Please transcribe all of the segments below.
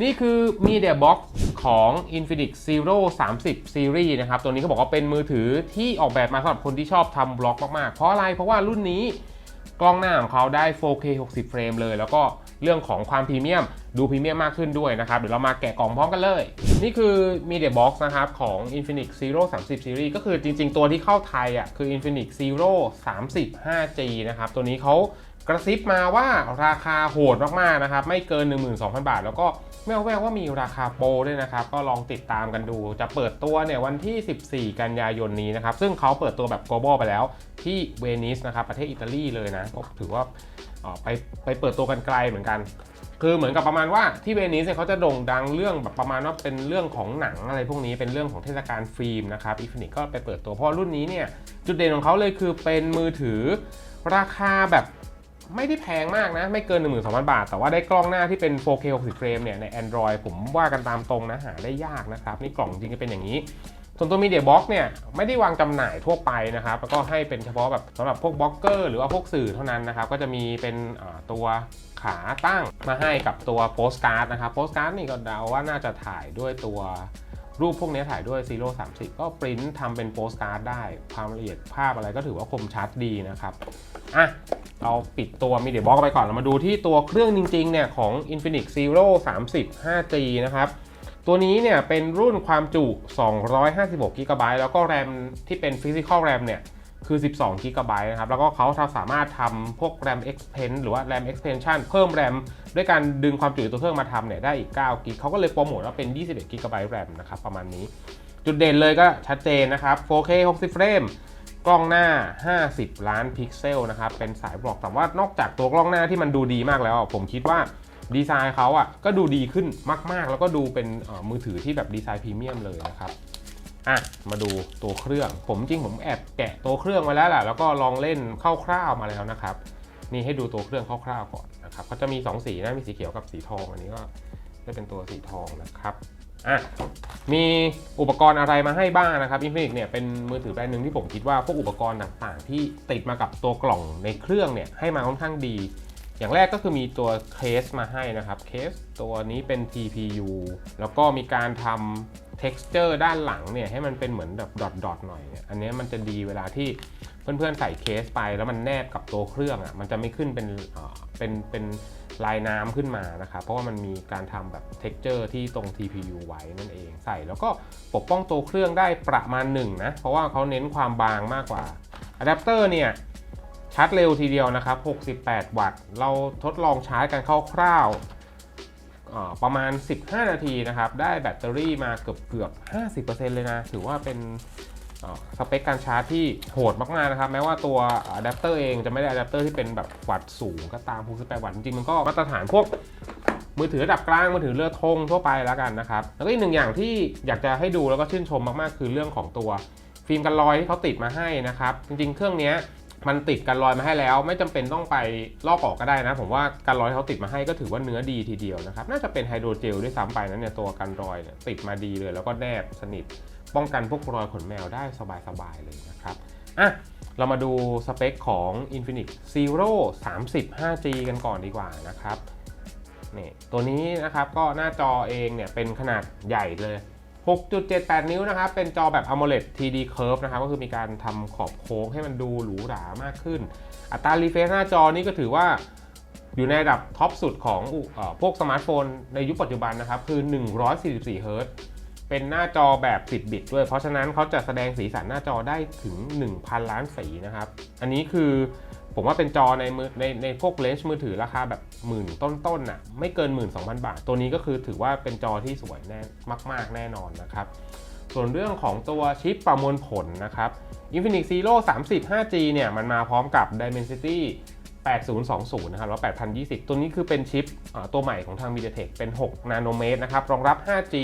นี่คือ Media Box ของ Infinix Zero 30 Series นะครับ ตัวนี้เขาบอกว่าเป็นมือถือที่ออกแบบมาสำหรับคนที่ชอบทำบล็อกมาก ๆ เพราะอะไร เพราะว่ารุ่นนี้กล้องหน้าของเขาได้ 4K 60 เฟรมเลย แล้วก็เรื่องของความพรีเมียม ดูพรีเมียมมากขึ้นด้วยนะครับ เดี๋ยวเรามาแกะกล่องพร้อมกันเลย นี่คือ Media Box นะครับ ของ Infinix Zero 30 Series ก็คือจริง ๆ ตัวที่เข้าไทยอะคือ Infinix Zero 30 5G นะครับ ตัวนี้เขา กระซิบมาว่าราคาโหดมากๆนะครับ ไม่เกิน 12,000 บาท แล้วก็แววๆว่ามีราคาโปรด้วยนะครับ ก็ลองติดตามกันดู จะเปิดตัวเนี่ยวันที่ 14 กันยายนนี้นะครับ ซึ่งเขาเปิดตัวแบบ global ไปแล้วที่เวนิสนะครับ ประเทศอิตาลีเลยนะ ก็ถือว่าออไปไปเปิดตัวกันไกลเหมือนกัน คือเหมือนกับประมาณว่าที่เวนิสเนี่ยเขาจะโด่งดังเรื่องแบบประมาณว่าเป็นเรื่องของหนังอะไรพวกนี้เป็นเรื่องของเทศกาลฟิล์มนะครับอีฟินิกก็ไปเปิดตัวเพราะรุ่นนี้เนี่ยจุดเด่นของเขาเลยคือเป็นมือถือราคาแบบ ไม่ได้แพงมากนะ ไม่เกิน 12,000 บาท แต่ว่าได้กล้องหน้าที่เป็น 4K 60เฟรมเนี่ย ใน Android ผมว่ากันตามตรงนะ หาได้ยากนะครับ นี่กล่องจริงก็เป็นอย่างนี้ ส่วนตัว Media Box เนี่ย ไม่ได้วางจำหน่ายทั่วไปนะครับ แล้วก็ให้เป็นเฉพาะแบบสำหรับพวกบล็อกเกอร์หรือว่าพวกสื่อเท่านั้นนะครับ ก็จะมีเป็นตัวขาตั้งมาให้กับตัวโปสการ์ดนะครับโปสการ์ดนี่ก็เดาว่าน่าจะถ่ายด้วยตัว รูปพวกนี้ถ่ายด้วย Zero 30 ก็ปริ้นทำเป็นโปสการ์ดได้ ความละเอียดภาพอะไรก็ถือว่าคมชัดดีนะครับ อะ เราปิดตัวมีเดียบล็อกไปก่อน เรามาดูที่ตัวเครื่องจริงๆเนี่ยของ Infinix Zero 30 5G นะครับ ตัวนี้เนี่ยเป็นรุ่นความจุ 256 g b แล้วก็แรมที่เป็น Physical RAM เนี่ย คือ 12 g b นะครับ แล้วก็เขาสามารถทำพวก RAM Expand หรือว่า RAM Expansion เพิ่ม RAM ด้วยการดึงความจุตัวเครื่องมาทำเนี่ยได้อีก9 g b เขาก็เลยโปรโมทว่าเป็น 21 g b RAM นะครับ ประมาณนี้ จุดเด่นเลยก็ชัดเจนนะครับ 4K 60 เฟรม กล้องหน้า 50 ล้านพิกเซลนะครับ เป็นสายบล็อกแต่ว่านอกจากตัวกล้องหน้าที่มันดูดีมากแล้ว ผมคิดว่าดีไซน์เขาอะก็ดูดีขึ้นมาก ๆ แล้วก็ดูเป็นมือถือที่แบบดีไซน์พรีเมียมเลยนะครับ อะมาดูตัวเครื่อง ผมจริงผมแอบแกะตัวเครื่องมาแล้วแหละแล้วก็ลองเล่นคร่าวๆมาแล้วนะครับ นี่ให้ดูตัวเครื่องคร่าวๆก่อนนะครับก็จะมี 2 สีนะมีสีเขียวกับสีทองอันนี้ก็จะเป็นตัวสีทองนะครับอะมีอุปกรณ์อะไรมาให้บ้างนะครับ Infinix เนี่ยเป็นมือถือแบรนด์หนึ่งที่ผมคิดว่าพวกอุปกรณ์ต่างๆ ที่ติดมากับตัวกล่องในเครื่องเนี่ยให้มาค่อนข้างดี อย่างแรกก็คือมีตัวเคสมาให้นะครับเคสตัวนี้เป็น TPU แล้วก็มีการทำ texture ด้านหลังเนี่ยให้มันเป็นเหมือนแบบดอทๆหน่อยเนี่ยอันนี้มันจะดีเวลาที่เพื่อนๆใส่เคสไปแล้วมันแนบกับตัวเครื่องอะมันจะไม่ขึ้นเป็นอ่อเป็นเป็นลายน้ำขึ้นมานะครับเพราะว่ามันมีการทำแบบ texture ที่ตรง TPU ไว้นั่นเองใส่แล้วก็ปกป้องตัวเครื่องได้ประมาณหนึ่งนะเพราะว่าเขาเน้นความบางมากกว่าอะแดปเตอร์เนี่ย ชาร์จเร็วทีเดียวนะครับ 68 วัตต์ เราทดลองชาร์จกันคร่าวๆประมาณ 15 นาทีนะครับ ได้แบตเตอรี่มาเกือบเกือบ 50%เลยนะ ถือว่าเป็นสเปคการชาร์จที่โหดมากๆนะครับ แม้ว่าตัวอะแดปเตอร์เองจะไม่ได้อะแดปเตอร์ที่เป็นแบบวัตต์สูงก็ตาม68วัตต์จริงๆ มันก็มาตรฐานพวกมือถือระดับกลาง มือถือเลือดธงทั่วไปแล้วกันนะครับ แล้วก็อีกหนึ่งอย่างที่อยากจะให้ดูแล้วก็ชื่นชมมากๆ คือเรื่องของตัวฟิล์มกันรอยที่เขาติดมาให้นะครับ จริงๆ เครื่องนี้ มันติดกันรอยมาให้แล้ว ไม่จำเป็นต้องไปลอกออกก็ได้นะ ผมว่ากันรอยเขาติดมาให้ก็ถือว่าเนื้อดีทีเดียวนะครับ น่าจะเป็นไฮโดรเจลด้วยซ้ำไปนะเนี่ยตัวกันรอยเนี่ยติดมาดีเลย แล้วก็แนบสนิท ป้องกันพวกรอยขนแมวได้สบายๆเลยนะครับอะเรามาดูสเปคของ Infinix Zero 30 5G กันก่อนดีกว่านะครับนี่ตัวนี้นะครับก็หน้าจอเองเนี่ยเป็นขนาดใหญ่เลย 6.78 นิ้วนะครับ เป็นจอแบบ AMOLED TD Curve นะครับ ก็คือมีการทำขอบโค้งให้มันดูหรูหรามากขึ้น อัตรารีเฟรชหน้าจอนี่ก็ถือว่าอยู่ในระดับท็อปสุดของอพวกสมาร์ทโฟนในยุคปัจจุบันนะครับ คือ 144เฮิร์ตซ์เป็นหน้าจอแบบ 10 บิตด้วย เพราะฉะนั้นเขาจะแสดงสีสันหน้าจอได้ถึง 1,000 ล้านสีนะครับ อันนี้คือ ผมว่าเป็นจอในมือในในพวกเลนส์มือถือราคาแบบหมื่นต้นๆน่ะไม่เกิน 12,000 บาท ตัวนี้ก็คือถือว่าเป็นจอที่สวยแน่มาก ๆ แน่นอนนะครับ ส่วนเรื่องของตัวชิปประมวลผลนะครับ Infinix Zero 30 5G เนี่ยมันมาพร้อมกับ Dimensity 8020 นะครับหรือว่า8020 ตัวนี้คือเป็นชิปตัวใหม่ของทาง MediaTek เป็น 6 นาโนเมตรนะครับ รองรับ 5G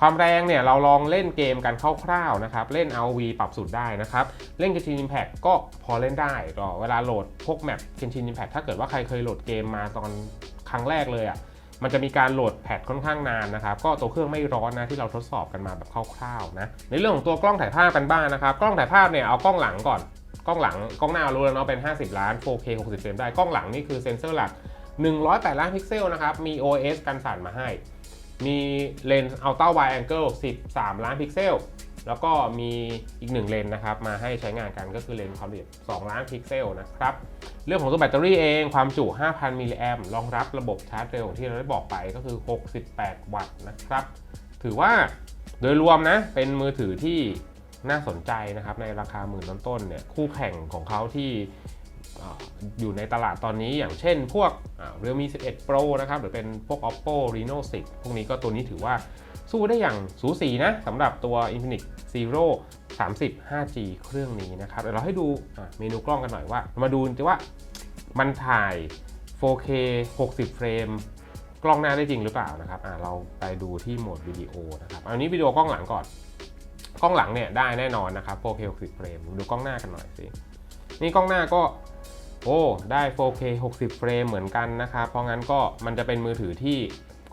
ความแรงเนี่ยเราลองเล่นเกมกันคร่าวๆนะครับ เล่น RV ปรับสุดได้นะครับ เล่น Genshin Impact ก็พอเล่นได้ก็เวลาโหลดพวกแมป Genshin Impact ถ้าเกิดว่าใครเคยโหลดเกมมาตอนครั้งแรกเลยอะมันจะมีการโหลดแพทค่อนข้างนานนะครับ ก็ตัวเครื่องไม่ร้อนนะที่เราทดสอบกันมาแบบคร่าวๆนะ ในเรื่องของตัวกล้องถ่ายภาพกันบ้างนะครับ กล้องถ่ายภาพเนี่ยเอากล้องหลังก่อน กล้องหลังกล้องหน้ารู้แล้วเนาะเป็น 50 ล้าน 4K 60เฟรมได้ กล้องหลังนี่คือเซ็นเซอร์หลัก 108 ล้านพิกเซลนะครับ มี OS กันสั่นมาให้ มีเลนส์ Ultra Wide Angle 13 ล้านพิกเซล แล้วก็มีอีกหนึ่งเลนส์นะครับ มาให้ใช้งานกันก็คือเลนส์ความละเอียด2ล้านพิกเซลนะครับ เรื่องของตัวแบตเตอรี่เองความจุ 5,000 มิลลิแอมรองรับระบบชาร์จเร็วที่เราได้บอกไปก็คือ 68 วัตต์นะครับ ถือว่าโดยรวมนะเป็นมือถือที่น่าสนใจนะครับในราคาหมื่นต้นๆเนี่ยคู่แข่งของเขาที่ อยู่ในตลาดตอนนี้อย่างเช่นพวกเรียลมี11 Pro นะครับ หรือเป็นพวก Oppo Reno 10 พวกนี้ก็ตัวนี้ถือว่าสู้ได้อย่างสูสีนะสำหรับตัว Infinix Zero 30 5G เครื่องนี้นะครับ เดี๋ยวเราให้ดูเมนูกล้องกันหน่อยว่า มาดูจะว่ามันถ่าย 4K 60 เฟรม กล้องหน้าได้จริงหรือเปล่านะครับเราไปดูที่โหมดวิดีโอนะครับอันนี้วิดีโอกล้องหลังก่อน กล้องหลังเนี่ยได้แน่นอนนะครับ 4K 60 เฟรม ดูกล้องหน้ากันหน่อยสิ นี่กล้องหน้าก็ โอ้ได้ 4K 60 เฟรมเหมือนกันนะครับเพราะงั้นก็มันจะเป็นมือถือที่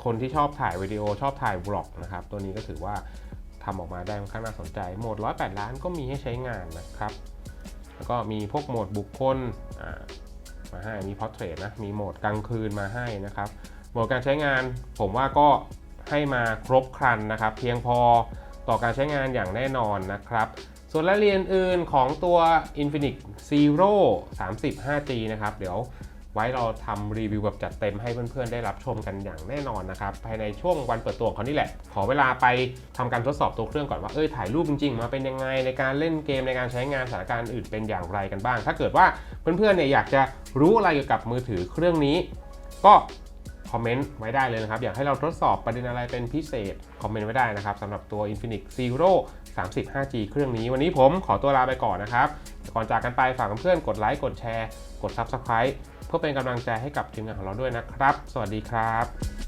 คนที่ชอบถ่ายวิดีโอชอบถ่ายบล็อกนะครับตัวนี้ก็ถือว่าทำออกมาได้ค่อนข้างน่าสนใจ โหมด 108 ล้านก็มีให้ใช้งานนะครับ แล้วก็มีพวกโหมดบุคคลมาให้มี Portrait นะ มีโหมดกลางคืนมาให้นะครับ โหมดการใช้งานผมว่าก็ให้มาครบครันนะครับ เพียงพอต่อการใช้งานอย่างแน่นอนนะครับ ส่วนรายละเอียดอื่นของตัว Infinix Zero 30 5G นะครับ เดี๋ยวไว้เราทำรีวิวแบบจัดเต็มให้เพื่อนๆ ได้รับชมกันอย่างแน่นอนนะครับ ภายในช่วงวันเปิดตัวของเขานี่แหละ ขอเวลาไปทำการทดสอบตัวเครื่องก่อนว่า เอ้ยถ่ายรูปจริงๆ มาเป็นยังไง ในการเล่นเกมในการใช้งานสถานการณ์อื่นเป็นอย่างไรกันบ้าง ถ้าเกิดว่าเพื่อนๆ เนี่ยอยากจะรู้อะไรเกี่ยวกับมือถือเครื่องนี้ ก็ คอมเมนต์ไว้ได้เลยนะครับ อยากให้เราทดสอบประเด็นอะไรเป็นพิเศษ คอมเมนต์ไว้ได้นะครับสำหรับตัว Infinix Zero 30 5G เครื่องนี้ วันนี้ผมขอตัวลาไปก่อนนะครับ ก่อนจากกันไปฝากเพื่อนกดไลค์กดแชร์ กด Subscribe เพื่อเป็นกำลังใจให้กับทีมงานของเราด้วยนะครับ สวัสดีครับ